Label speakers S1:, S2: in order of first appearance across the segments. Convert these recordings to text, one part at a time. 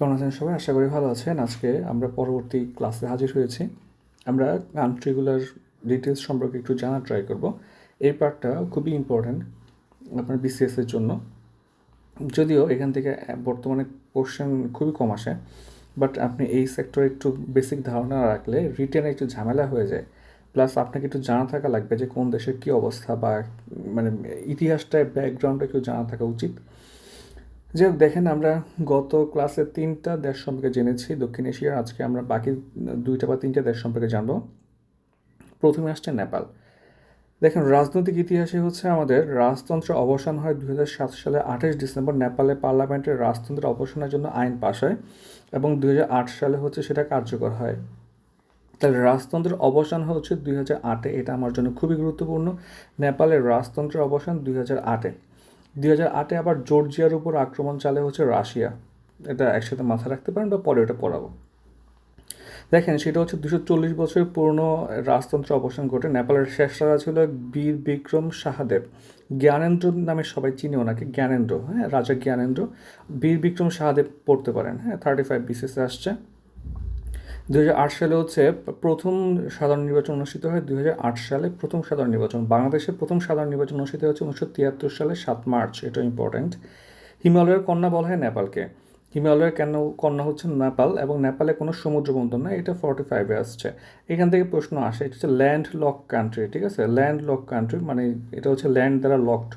S1: কেমন আছেন সবাই? আশা করি ভালো আছেন। আজকে আমরা পরবর্তী ক্লাসে হাজির হয়েছি। আমরা কান্ট্রিগুলার ডিটেলস সম্পর্কে একটু জানার ট্রাই করব। এই পার্টটা খুবই ইম্পর্ট্যান্ট আপনার বিসিএসের জন্য। যদিও এখান থেকে বর্তমানে কোশ্চেন খুবই কম আসে বাট আপনি এই সেক্টরে একটু বেসিক ধারণা রাখলে রিটেনে একটু ঝামেলা হয়ে যায়। প্লাস আপনাকে একটু জানা থাকা লাগবে যে কোন দেশের কী অবস্থা বা মানে ইতিহাসটা ব্যাকগ্রাউন্ডটা একটু জানা থাকা উচিত। যাই হোক দেখেন আমরা গত ক্লাসে তিনটা দেশ সম্পর্কে জেনেছি, দক্ষিণ এশিয়ার। আজকে আমরা বাকি দুইটা বা তিনটা দেশ সম্পর্কে জানব। প্রথমে আসছে নেপাল। দেখেন, রাজনৈতিক ইতিহাসে হচ্ছে আমাদের রাজতন্ত্রের অবসান হয় হাজার সাত সালে আঠাশ ডিসেম্বর। নেপালে পার্লামেন্টের রাজতন্ত্রের অবসানের জন্য আইন পাশ হয় এবং দুই হাজার আট সালে হচ্ছে সেটা কার্যকর হয়। তাহলে রাজতন্ত্রের অবসান হচ্ছে দুই হাজার আটে, এটা আমার জন্য খুবই গুরুত্বপূর্ণ। নেপালের রাজতন্ত্রের অবসান দুই হাজার আটে। দুই হাজার আটে আবার জর্জিয়ার উপর আক্রমণ চালে হচ্ছে রাশিয়া। এটা একসাথে মাথায় রাখতে পারেন বা পরে ওটা পড়াবো। দেখেন, সেটা হচ্ছে দুশো চল্লিশ বছরের পুরনো রাজতন্ত্রের অবসান ঘটে। নেপালের শেষ রাজা ছিল বীর বিক্রম সাহাদেব। জ্ঞানেন্দ্র নামে সবাই চিনি ওনাকে, জ্ঞানেন্দ্র হ্যাঁ রাজা জ্ঞানেন্দ্র। বীর বিক্রম সাহাদেব পড়তে পারেন হ্যাঁ থার্টি ফাইভ বিসিসে আসছে। দুই হাজার আট সালে হচ্ছে প্রথম সাধারণ নির্বাচন অনুষ্ঠিত হয়। দুই হাজার আট সালে প্রথম সাধারণ নির্বাচন। বাংলাদেশের প্রথম সাধারণ নির্বাচন অনুষ্ঠিত হয়েছে উনিশশো তিয়াত্তর সালে সাত মার্চ। এটা ইম্পর্ট্যান্ট হিমালয়ের কন্যা বলা হয় নেপালকে। হিমালয়ের কেন কন্যা হচ্ছে নেপাল এবং নেপালে কোনো সমুদ্র বন্দর না এটা ফর্টি ফাইভে আসছে। এখান থেকে প্রশ্ন আসে, এটা হচ্ছে ল্যান্ড লক কান্ট্রি ঠিক আছে? ল্যান্ড লক কান্ট্রি মানে এটা হচ্ছে ল্যান্ড দ্বারা লকড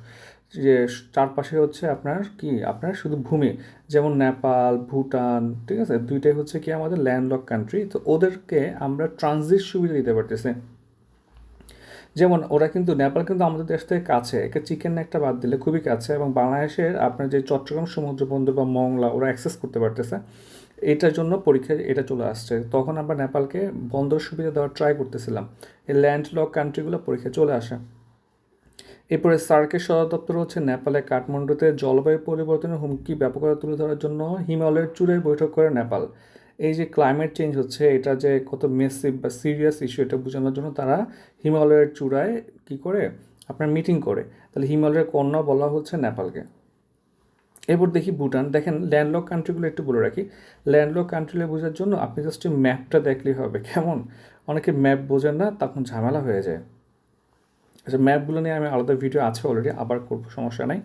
S1: যে চারপাশে হচ্ছে আপনার কি? আপনার শুধু ভূমি। যেমন নেপাল, ভুটান, ঠিক আছে? দুইটাই হচ্ছে কি আমাদের ল্যান্ডলক কান্ট্রি তো ওদেরকে আমরা ট্রানজিট সুবিধা দিতে পারতেছি। যেমন ওরা কিন্তু, নেপাল কিন্তু আমাদের দেশ থেকে কাছে। একে চিকেন একটা বাদ দিলে খুবই কাছে এবং বাংলাদেশের আপনার যে চট্টগ্রাম সমুদ্র বন্দর বা মংলা, ওরা অ্যাক্সেস করতে পারতেছে। এটার জন্য পরীক্ষায় এটা চলে আসছে। তখন আমরা নেপালকে বন্দর সুবিধা দেওয়ার ট্রাই করতেছিলাম। এই ল্যান্ডলক কান্ট্রিগুলো পরীক্ষায় চলে আসে। এরপরে সার্কের সদর দপ্তর হচ্ছে নেপালে কাঠমান্ডুতে জলবায়ু পরিবর্তনের হুমকি ব্যাপকতা তুলে ধরার জন্য হিমালয়ের চূড়ায় বৈঠক করে নেপাল। এই যে ক্লাইমেট চেঞ্জ হচ্ছে, এটা যে কত মেসিভ বা সিরিয়াস ইস্যু এটা বোঝানোর জন্য তারা হিমালয়ের চূড়ায় কি করে? আপনার মিটিং করে। তাহলে হিমালয়ের কন্যা বলা হচ্ছে নেপালকে। এরপর দেখি ভুটান। দেখেন ল্যান্ডলক কান্ট্রিগুলো একটু বলে রাখি। ল্যান্ডলক কান্ট্রিগুলো বোঝার জন্য আপনি জাস্ট ম্যাপটা দেখলেই হবে। কেমন? অনেকে ম্যাপ বোঝেন না, তখন ঝামেলা হয়ে যায়। আচ্ছা ম্যাপগুলো নিয়ে আমি আলাদা ভিডিও আছে অলরেডি আবার করব, সমস্যা নাই।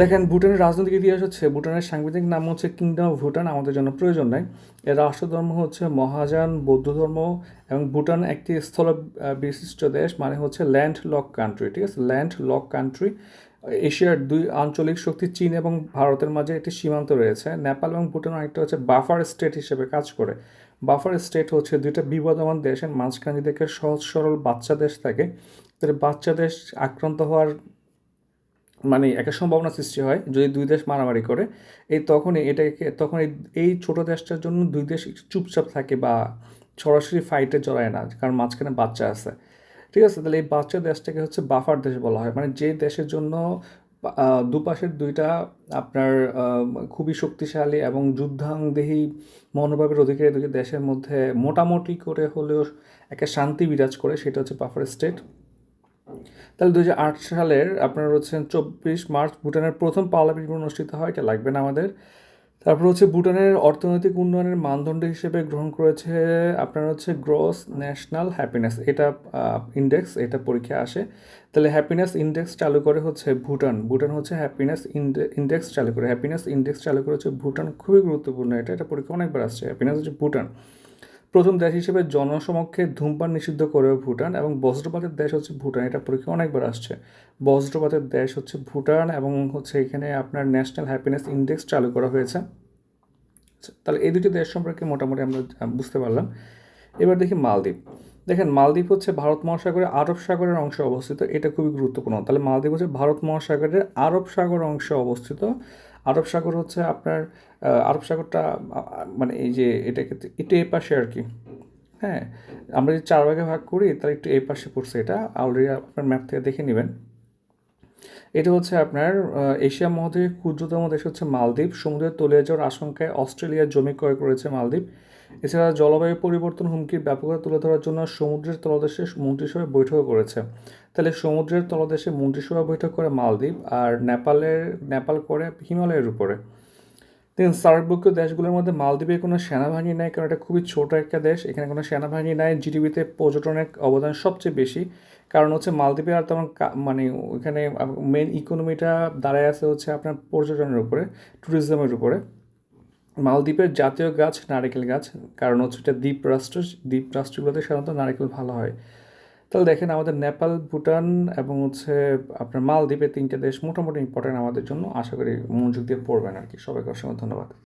S1: দেখেন, ভুটানের রাজনৈতিক ইতিহাস হচ্ছে, ভুটানের সাংবিধানিক নাম হচ্ছে কিংডম অফ ভুটান আমাদের জন্য প্রয়োজন নাই। এর রাষ্ট্রধর্ম হচ্ছে মহাযান, বৌদ্ধ ধর্ম, এবং ভুটান একটি স্থল বিশিষ্ট দেশ মানে হচ্ছে ল্যান্ড লক কান্ট্রি ঠিক আছে? ল্যান্ড লক কান্ট্রি এশিয়ার দুই আঞ্চলিক শক্তি চীন এবং ভারতের মাঝে একটি সীমান্ত রয়েছে। নেপাল এবং ভুটান আরেকটা হচ্ছে বাফার স্টেট হিসেবে কাজ করে। বাফার স্টেট হচ্ছে দুইটা বিবাদমান দেশের মাঝখানে থেকে সহজ সরল বাচ্চা দেশ থাকে। তাহলে বাচ্চা দেশ আক্রান্ত হওয়ার মানে একটা সম্ভাবনা সৃষ্টি হয় যদি দুই দেশ মারামারি করে, এই তখনই এটাকে, তখন এই ছোট দেশটার জন্য দুই দেশ চুপচাপ থাকে বা সরাসরি ফাইটে জড়ায় না, কারণ মাঝখানে বাচ্চা আছে। ঠিক আছে, তাহলে এই বাচ্চা দেশটাকে হচ্ছে বাফার দেশ বলা হয়। মানে যে দেশের জন্য দুপাশের দুইটা আপনার খুবই শক্তিশালী এবং যুদ্ধাংদেহী মনোভাবের অধিকারী দুই দেশের মধ্যে মোটামুটি করে হলেও একটা শান্তি বিরাজ করে, সেটা হচ্ছে বাফার স্টেট। তাহলে দুই হাজার আট সালের আপনার হচ্ছেন চব্বিশ মার্চ ভুটানের প্রথম পার্লামেন্ট অনুষ্ঠিত হয়, এটা লাগবে না আমাদের। তারপর হচ্ছে ভুটানের অর্থনৈতিক উন্নয়নের মানদণ্ড হিসেবে গ্রহণ করেছে আপনার হচ্ছে গ্রস ন্যাশনাল হ্যাপিনেস, এটা ইন্ডেক্স, এটা পরীক্ষা আসে। তাহলে হ্যাপিনেস ইন্ডেক্স চালু করে হচ্ছে ভুটান ভুটান হচ্ছে হ্যাপিনেস ইন্ডেক্স চালু করে, হ্যাপিনেস ইন্ডেক্স চালু করে হচ্ছে ভুটান, খুবই গুরুত্বপূর্ণ এটা এটা পরীক্ষা অনেকবার আসছে, হ্যাপিনেস হচ্ছে ভুটান। প্রথম দেশ হিসেবে জনসমক্ষে ধূমপান নিষিদ্ধ করে ভুটান এবং বজ্রপাতের দেশ হচ্ছে ভুটান। এটা পরীক্ষা অনেকবার আসছে। বজ্রপাতের দেশ হচ্ছে ভুটান এবং হচ্ছে এখানে আপনার ন্যাশনাল হ্যাপিনেস ইন্ডেক্স চালু করা হয়েছে। তাহলে এই দুটি দেশ সম্পর্কে মোটামুটি আমরা বুঝতে পারলাম। এবার দেখি মালদ্বীপ। দেখেন, মালদ্বীপ হচ্ছে ভারত মহাসাগরের আরব সাগরের অংশে অবস্থিত, এটা খুবই গুরুত্বপূর্ণ। তাহলে মালদ্বীপ হচ্ছে ভারত মহাসাগরের আরব সাগর অংশে অবস্থিত। আরব সাগর হচ্ছে আপনার আরব সাগরটা মানে এই যে এটাকে একটু এ পাশে আর কি। হ্যাঁ আমরা যদি চার ভাগে ভাগ করি, তাহলে একটু এই পাশে পড়ছে এটা। অলরেডি আপনার ম্যাপ থেকে দেখে নেবেন। এটা হচ্ছে আপনার এশিয়া মহাদেশের ক্ষুদ্রতম দেশ হচ্ছে মালদ্বীপ। সমুদ্রের তলিয়ে যাওয়ার আশঙ্কায় অস্ট্রেলিয়ার জমি ক্রয় করেছে মালদ্বীপ। এছাড়া জলবায়ু পরিবর্তন হুমকির ব্যাপকতা তুলে ধরার জন্য সমুদ্রের তলদেশে মন্ত্রিসভা বৈঠক করেছে। তাহলে সমুদ্রের তলদেশে মন্ত্রিসভা বৈঠক করে মালদ্বীপ আর নেপালের, নেপাল করে হিমালয়ের উপরে। দেন, সার্কভুক্ত দেশগুলোর মধ্যে মালদ্বীপে কোনো সেনাবাহিনী নেই, কারণ এটা খুবই ছোট একটা দেশ। এখানে কোনো সেনাবাহিনী নাই। জিডিপিতে পর্যটনের অবদান সবচেয়ে বেশি। কারণ হচ্ছে মালদ্বীপে আর তেমন মানে ওইখানে মেন ইকোনমিটা দাঁড়ায় আছে হচ্ছে আপনার পর্যটনের উপরে ট্যুরিজমের উপরে। মালদ্বীপের জাতীয় গাছ নারকেল গাছ, কারণ হচ্ছে এটা দ্বীপ রাষ্ট্র, দ্বীপ রাষ্ট্রগুলোতে সাধারণত নারকেল ভালো হয়। তাহলে দেখেন আমাদের নেপাল, ভুটান এবং হচ্ছে আপনার মালদ্বীপের তিনটে দেশ মোটামুটি ইম্পর্টেন্ট আমাদের জন্য। আশা করি মনোযোগ দিয়ে পড়বেন আর কি। সবাইকে অসংখ্য ধন্যবাদ।